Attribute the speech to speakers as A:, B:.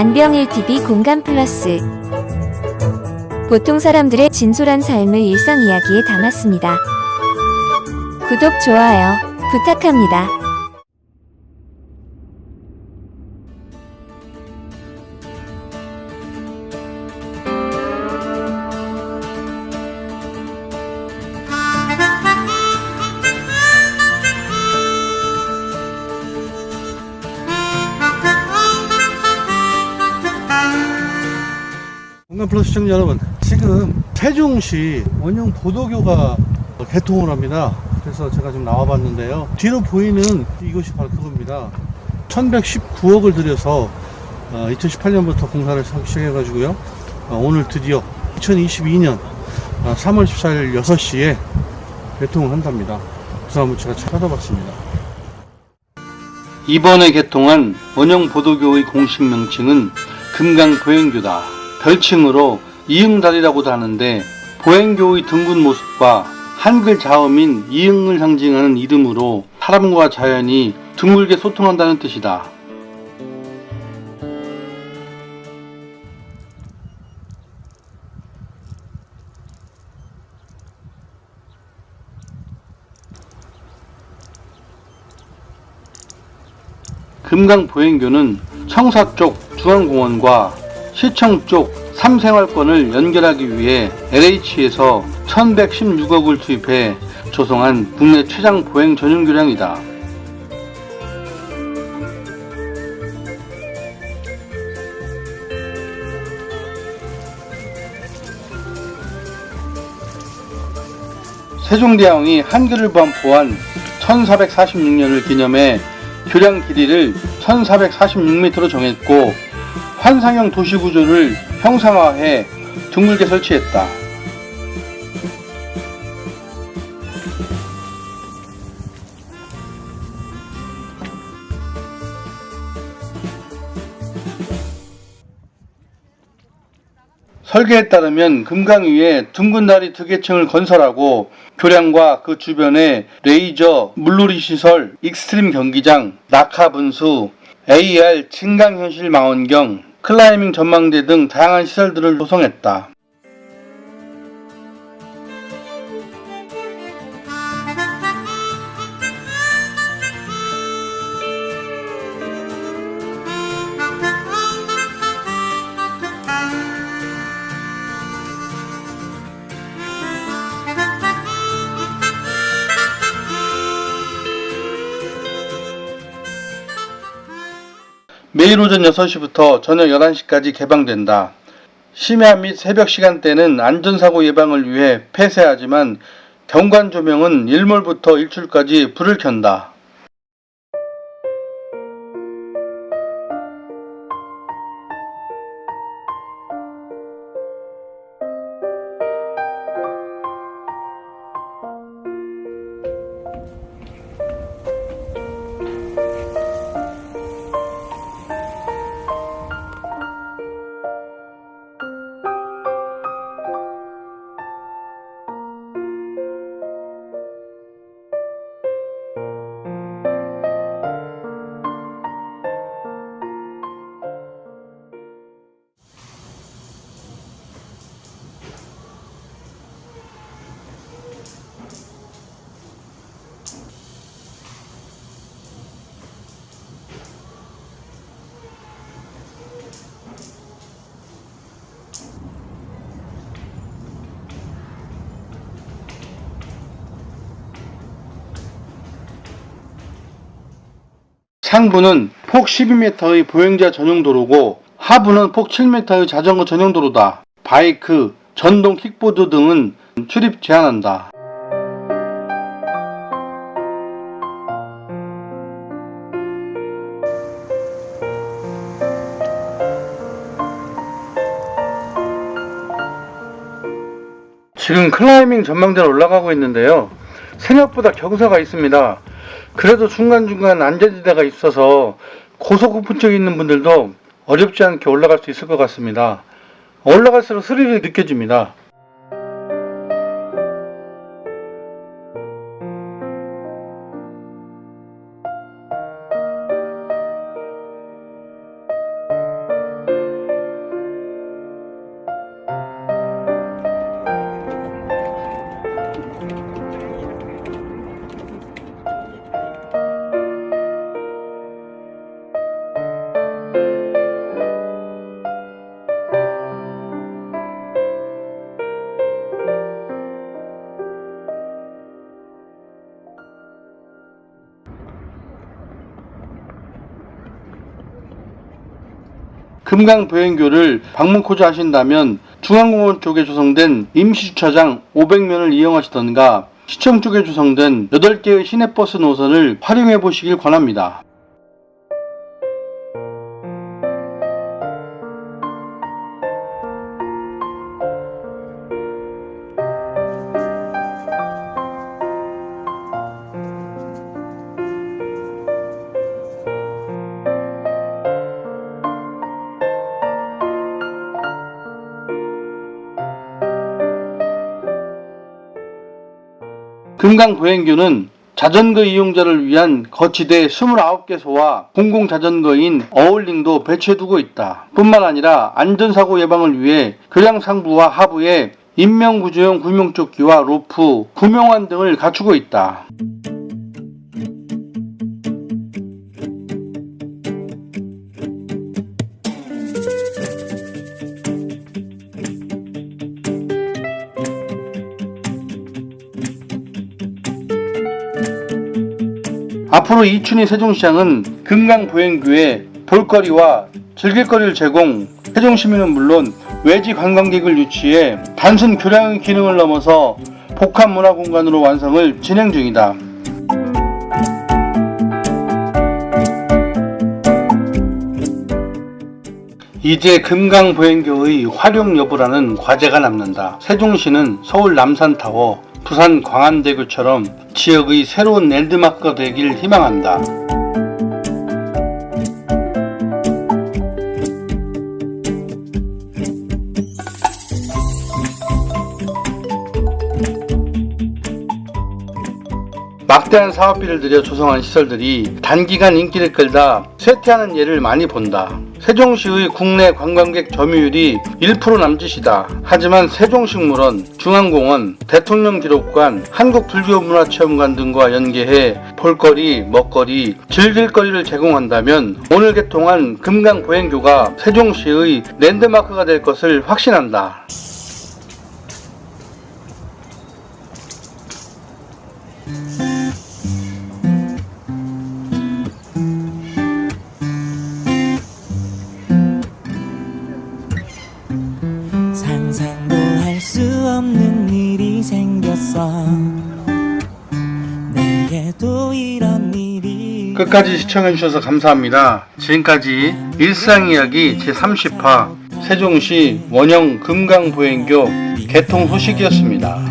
A: 안병일 TV 공감 플러스 보통 사람들의 진솔한 삶을 일상 이야기에 담았습니다. 구독, 좋아요 부탁합니다.
B: 플러스 시청자 여러분. 지금 세종시 원형 보도교가 개통을 합니다. 그래서 제가 좀 나와 봤는데요. 뒤로 보이는 이것이 바로 그겁니다. 1119억을 들여서 2018년부터 공사를 시작해 가지고요. 오늘 드디어 2022년 3월 14일 6시에 개통을 한답니다. 그래서 한번 제가 찾아봤습니다.
C: 이번에 개통한 원형 보도교의 공식 명칭은 금강보행교다. 별칭으로 이응달이라고도 하는데 보행교의 둥근 모습과 한글 자음인 이응을 상징하는 이름으로 사람과 자연이 둥글게 소통한다는 뜻이다. 금강 보행교는 청사 쪽 중앙공원과 시청 쪽 삼생활권을 연결하기 위해 LH에서 1116억을 투입해 조성한 국내 최장 보행 전용 교량이다. 세종대왕이 한글을 반포한 1446년을 기념해 교량 길이를 1446m로 정했고 환상형 도시 구조를 형상화해 둥글게 설치했다. 설계에 따르면 금강 위에 둥근 다리 두 개층을 건설하고 교량과 그 주변에 레이저, 물놀이 시설, 익스트림 경기장, 낙하 분수, AR 증강현실 망원경, 클라이밍 전망대 등 다양한 시설들을 조성했다. 매일 오전 6시부터 저녁 11시까지 개방된다. 심야 및 새벽 시간대는 안전사고 예방을 위해 폐쇄하지만 경관 조명은 일몰부터 일출까지 불을 켠다. 상부는 폭 12m의 보행자 전용 도로고 하부는 폭 7m의 자전거 전용 도로다. 바이크, 전동 킥보드 등은 출입 제한한다. 지금 클라이밍 전망대로 올라가고 있는데요. 생각보다 경사가 있습니다. 그래도 중간중간 안전지대가 있어서 고소공포증 있는 분들도 어렵지 않게 올라갈 수 있을 것 같습니다. 올라갈수록 스릴이 느껴집니다. 금강보행교를 방문코자 하신다면 중앙공원 쪽에 조성된 임시주차장 500면을 이용하시던가 시청 쪽에 조성된 8개의 시내버스 노선을 활용해 보시길 권합니다. 금강보행교는 자전거 이용자를 위한 거치대 29개소와 공공자전거인 어울링도 배치해두고 있다. 뿐만 아니라 안전사고 예방을 위해 교량 상부와 하부에 인명구조용 구명조끼와 로프, 구명환 등을 갖추고 있다. 앞으로 이춘희 세종시장은 금강보행교에 볼거리와 즐길거리를 제공, 세종시민은 물론 외지 관광객을 유치해 단순 교량의 기능을 넘어서 복합 문화 공간으로 완성을 진행 중이다. 이제 금강보행교의 활용 여부라는 과제가 남는다. 세종시는 서울 남산타워, 부산 광안대교처럼 지역의 새로운 랜드마크가 되길 희망한다. 막대한 사업비를 들여 조성한 시설들이 단기간 인기를 끌다 쇠퇴하는 예를 많이 본다. 세종시의 국내 관광객 점유율이 1% 남짓이다. 하지만 세종식물원, 중앙공원, 대통령기록관, 한국불교문화체험관 등과 연계해 볼거리, 먹거리, 즐길거리를 제공한다면 오늘 개통한 금강보행교가 세종시의 랜드마크가 될 것을 확신한다.
D: 상
C: 끝까지 시청해주셔서 감사합니다. 지금까지 일상이야기 제30화 세종시 원형 금강보행교 개통 소식이었습니다.
D: 가